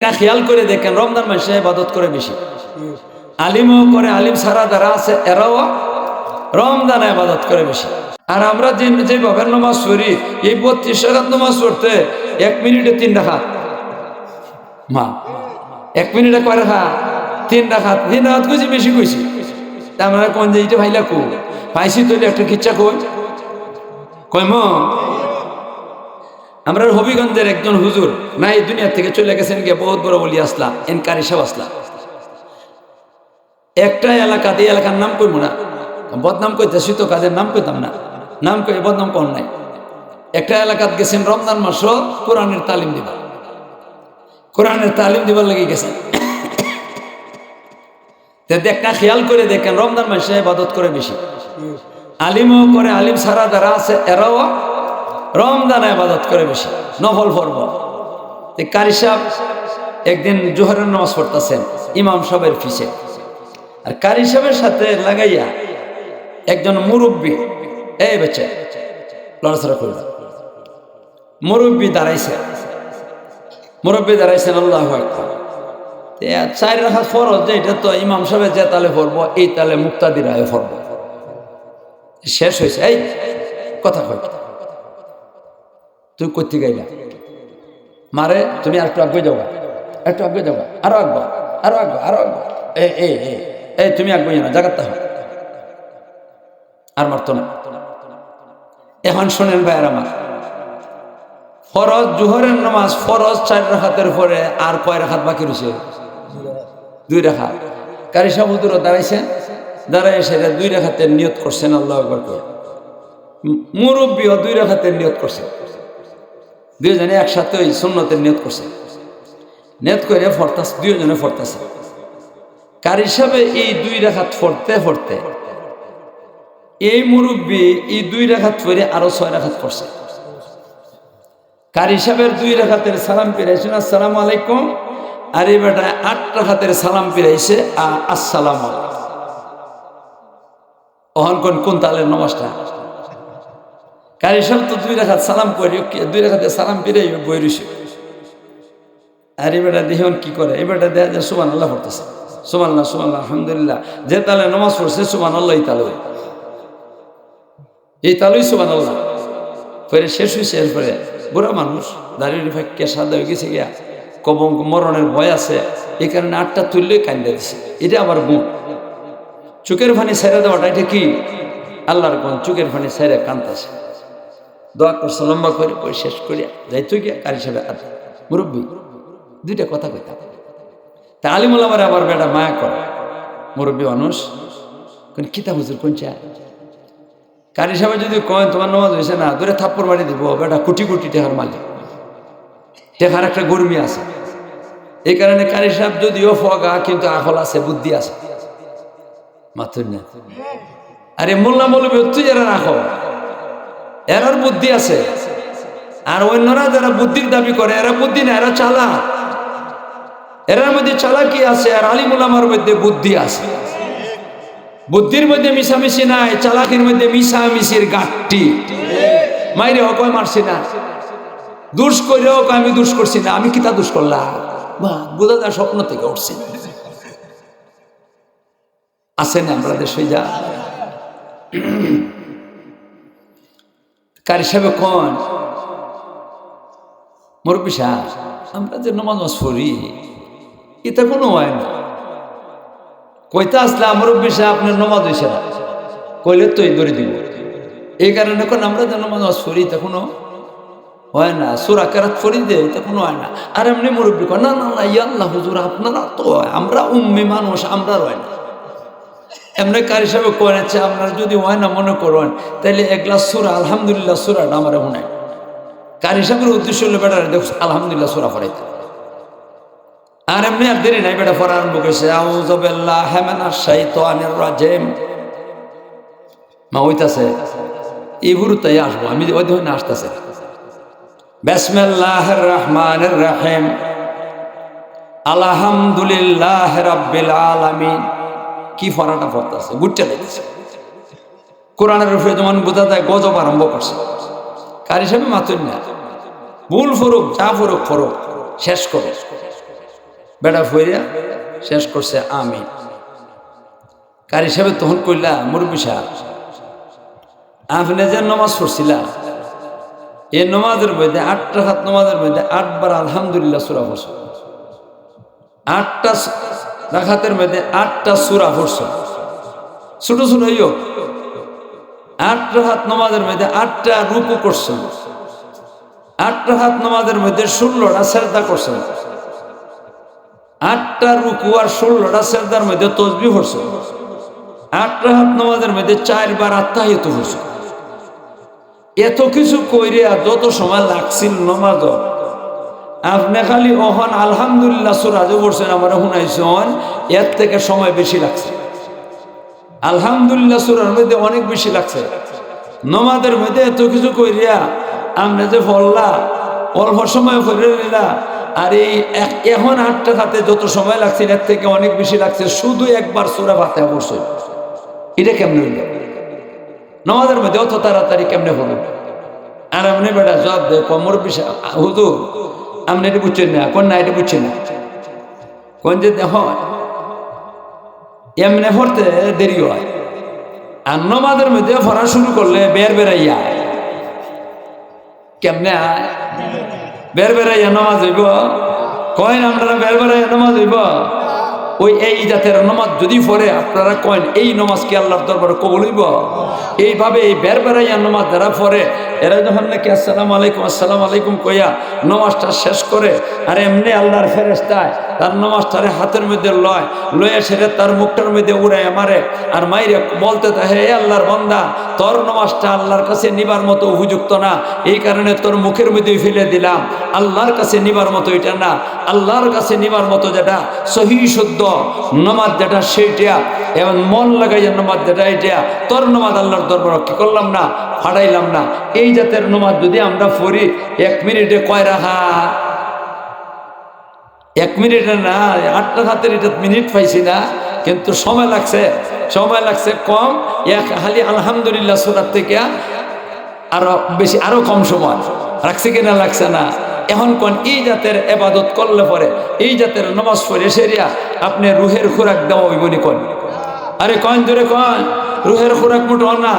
খেয়াল করে দেখেন, রমজান মাসে ইবাদত করে বেশি। আলিমও করে, আলিম সারা যারা আছে, এরাও রমজানে ইবাদত করে বেশি। আর আমরা যে যেভাবে নমাজ পড়ি, এই বত্রিশ টাকার নমাজ পড়তে এক মিনিটে তিন রাখা মা, এক মিনিটে কয় রাখা তিন রাখা তিন রাখাত কইছি, বেশি কইছি। আমরা কোন যে এইটা ভাইলা কো পাইছি তো একটা কিচ্ছা কই? কইম আমরা হবিগঞ্জের একজন হুজুর না এই দুনিয়া থেকে চলে গেছেন গিয়ে বহুত বড় বলি আসলা, এনকারি সব আসলা। একটা এলাকাতে এলাকার নাম কইব না। বদনাম কইতেছি তো কাজের নাম কইতাম না। নাম কই বদনাম কর নাই। একটা এলাকাত গেছেন রমজান মাস কোরআনের তালিম দিবা কোরআনের তালিম দিবার লাগি গেছেন। তে দেখা খেয়াল করে দেখেন, রমজান মাসে ইবাদত করে বেশি। আলিমও করে, আলিম সারা যারা আছে, এরাও রমজানে ইবাদত করে বেশি, নফল তে কারি সাহেব একদিন জোহরের নামাজ পড়তেছেন, ইমাম সাহেবের ফিসে আর কারি সাহেবের সাথে লাগাইয়া একজন মুরব্বী, এই বেচে, লড়াচড়া করল। মুরব্বী দাঁড়াইছে। মুরব্বী দাঁড়াইছেন, আল্লাহ চার রাখা ফরজ যে এটা তো ইমাম সাহেব যে তালে পড়ব, এই তালে মুক্তাদির আয় পড়ব। শেষ হয়েছে। এই, কথা কয়। তুই করতে গাইলা। মারে, তুমি আর একটু আগে যাবা। একটু আগে যাবা। আরও আঁকবা আরও আঁকবা আরও আঁকবা এ এ এ তুমি আঁকবো না জাগাতে হবে আর মারতো না। এখন শোনেন ভাইয়ের আমার। ফরজ, জুহরের নামাজ ফরজ চার রাখাতের পরে আর কয় রাখাত বাকি রয়েছে? দুই রাখাত। কারি সাহুদুরও দাঁড়াইছেন দাঁড়াই এসে দুই রাখাতের নিয়ত করছেন, আল্লাহ মুরব্বীও দুই রাখাতের নিয়ত করছে। দুইজনে একসাথে ওই সুন্নতের নিয়ত করছে। নিয়ত করে ফরতাস দুইজনে ফরতাছে। কার হিসাবে এই দুই রেখাত ফরতে ফরতে, এই মুরব্বী এই দুই রেখাত ফরে আরও ছয় রেখাত পড়ছে কার হিসাবের দুই রেখাতের সালাম ফিরাইছেন আসসালামু আলাইকুম? আর এই বেটা, আট রেখাতের সালাম ফিরাইছে আসসালাম অহন কোন কোন তালের নমাজটা? কারি সাহেব তো দুই রেখাত সালাম করি দুই রেখাতে সালাম ফিরে বই রইছে। আর এই বেটা দেখুন কি করে? এই বেটা দেখা যায় সুবান আল্লাহ পড়তেছে। সুবান আল্লাহ আল্লাহ আলহামদুলিল্লাহ। যে তালে নমাজ পড়ছে সুবান আল্লাহ এই তালে এই তালুই সুবান আল্লাহ পরে শেষ হয়েছে এরপরে বুড়া মানুষ দাঁড়িয়ে রেখে কেসা হয়ে গেছে গিয়া, কবং মরণের ভয় আছে, এই কারণে আটটা তুললে কান্দে দিছে। এটা আবার গুণ। চোখের ফানি ছেড়ে দেওয়াটা এটা কি? আল্লাহর কোন চোখের ফানি ছেড়ে কান্দাছে। দোয়া করছে লম্বা করে করে শেষ করিয়া যাইতো গিয়া কার হিসাবে আর মুরব্বী দুইটা কথা কইতাম। তা আলিমুল আমার আবার বেটা মায়া করে। মুরব্বী মানুষ কোন কিতাব হুজুর কোন চা কার হিসাবে যদি কয় তোমার নমাজ হয়েছে না দূরে থাপ্পর বাড়ি দিব বেটা কোটি কোটি টেহার মালিক। টেহার একটা গরমি আছে। এই কারণে কারি সাহেব যদিও ফগা কিন্তু আখল আছে বুদ্ধি আছে। মাথুর না? আরে মোল্লা মৌলবী তুই যারা রাখো। এরার বুদ্ধি আছে। আর অন্যরা যারা বুদ্ধির দাবি করে, এরা বুদ্ধি না, এরা চালা এরার মধ্যে চালাকি আছে আর আলিমুলামার মধ্যে বুদ্ধি আছে। বুদ্ধির মধ্যে মিশামিশি নাই, চালাকির মধ্যে মিশামিশির গাঠটি মাইরে হোক মারছি না। দুষ হোক আমি দুষ করছি না, আমি কিতা দুষ করলাম? বোঝা স্বপ্ন থেকে উঠছি। আসেন আমরা দেশে যা। কার হিসাবে কন? মুরব্বী সাহ আমরা যে নমাজ মাস পড়ি এটা কোনো হয় না। কইতে আসলে মুরব্বী সাহ আপনার নমাজ হয়েছে না। কইলে তো এই দড়ি দিব। এই কারণে কোন আমরা যে নমাজ মাস পড়ি কোনো হয় না। সুরা কেরাত পড়ি দে কোনো হয় না। আর এমনি মুরব্বী কয়, না না না ইয়াল্লাহ হুজুর, আপনারা তো হয়। আমরা উম্মি মানুষ আমরা হয় না। এমনি কার হিসাবে করেছে আপনার যদি হয় না, মনে করেন তাহলে এক গ্লাস সুরা, আলহামদুলিল্লাহ সুরাটা আমার মনে কার হিসাবের উদ্দেশ্য হলো বেটার দেখ, আলহামদুলিল্লাহ সুরা পড়াইতে আর এমনি আর দেরি নাই, বেটা পড়া আরম্ভ করেছে আউজবিল্লাহ হেমেনা শাইতানির রাজিম। মা হইতাছে, এই গুরুত্বই আসব, আমি ওই ধরনের আসতেছে। বিসমিল্লাহির রহমানির রহিম। আলহামদুলিল্লাহ রাব্বিল আলামিন। কি ফরাটা পড়তেছে গুটটা দেখতেছে কোরআনের উপরে যেমন বোঝা যায়, গজব আরম্ভ করছে। কার হিসাবে? মাতুন না। ভুল ফরুক, যা ফরুক ফরুক। শেষ করে। বেড়া ফইরা শেষ করছে আমি কার সাহেব তখন কইলা, মুরব্বী সাহেব। আপনি যে নমাজ পড়ছিলা এই নমাজের মধ্যে আটটা হাত নমাজের মধ্যে আটবার আলহামদুলিল্লাহ সুরা পড়ছ আটটা রাখাতের মধ্যে আটটা সুরা পড়ছ। ছোট ছোট ইয়ো আটটা হাত নমাজের মধ্যে আটটা রুকু করছেন আটটা হাত নমাজের মধ্যে ষোলোটা শ্রদ্ধা করছেন আটটা রুকু আর ষোলোটা শ্রদ্ধার মধ্যে তসবি পড়ছেন আটটা হাত নমাজের মধ্যে চারবার আত্মাহিত হয়েছে এত কিছু কইরিয়া যত সময় লাগছিল নমাজ আপনি খালি ওহন আলহামদুলিল্লাহ সুরাজও বলছেন আমার শুনাইছেন, এর থেকে সময় বেশি লাগছে। আলহামদুলিল্লাহ, সুরার মধ্যে অনেক বেশি লাগছে। নমাদের মধ্যে এত কিছু কইরিয়া আপনি যে ফল্লা অল্প সময় করে নিলা, আর এই এখন আটটা খাতে যত সময় লাগছে, এর থেকে অনেক বেশি লাগছে, শুধু একবার সুরা ভাতে বসে এটা কেমনে হইল? নমাজের মধ্যে অত তাড়াতাড়ি কেমনে হলো? আর আপনি বেটা জব দে, কমর বিষয় হুজুর আপনি এটা বুঝছেন না, কোন না এটা বুঝছেন না? কোন যে দেখ, এমনি ফরতে দেরি হয়। আর নমাদের মধ্যে ফরা শুরু করলে বের বেড়াইয়া, কেমনে বের বেড়াইয়া নমাজ হইব? কয়েন নাম বের বেড়াইয়া নমাজ হইব? ওই এই জাতের নমাজ যদি পড়ে, আপনারা কয়েন এই নমাজ কি আল্লাহর দরবারে হইব? এইভাবে এই বের বেড়াইয়া নমাজ যারা পড়ে, এরা যখন নাকি আসসালাম আলাইকুম আসসালাম আলাইকুম কইয়া নমাজটা শেষ করে, আর এমনি আল্লাহর ফেরেস্তায় তার নমাজটারে হাতের মধ্যে লয়, লয়ে সেরে তার মুখটার মধ্যে উড়ায় মারে, আর মাইরে বলতে থাকে হে আল্লাহর বন্দা, তোর নমাজটা আল্লাহর কাছে নিবার মতো উপযুক্ত না, এই কারণে তোর মুখের মধ্যে ফেলে দিলাম। আল্লাহর কাছে নিবার মতো এটা না। আল্লাহর কাছে নিবার মতো যেটা, সহি শুদ্ধ নমাজ যেটা, সেইটা। এবং মন লাগাইয়া নমাজ যেটা এটা তোর নমাজ আল্লাহর দরবার কি করলাম না ফাড়াইলাম না। এই জাতের নমাজ যদি আমরা পড়ি, এক মিনিটে কয় রাখা? এক মিনিটে না আটটা হাতের এটা মিনিট পাইছি না, কিন্তু সময় লাগছে সময় লাগছে কম। এক খালি আলহামদুলিল্লাহ সুরাত থেকে আরও বেশি, আরও কম সময়। রাখছে কিনা লাগছে না? এখন কোন এই জাতের এবাদত করলে পরে এই জাতের নমাজ পড়ে সেরিয়া আপনি রুহের খোরাক দেওয়া ওই বলি কোন? আরে কন জোরে কন রুহের খোরাক মুটো না।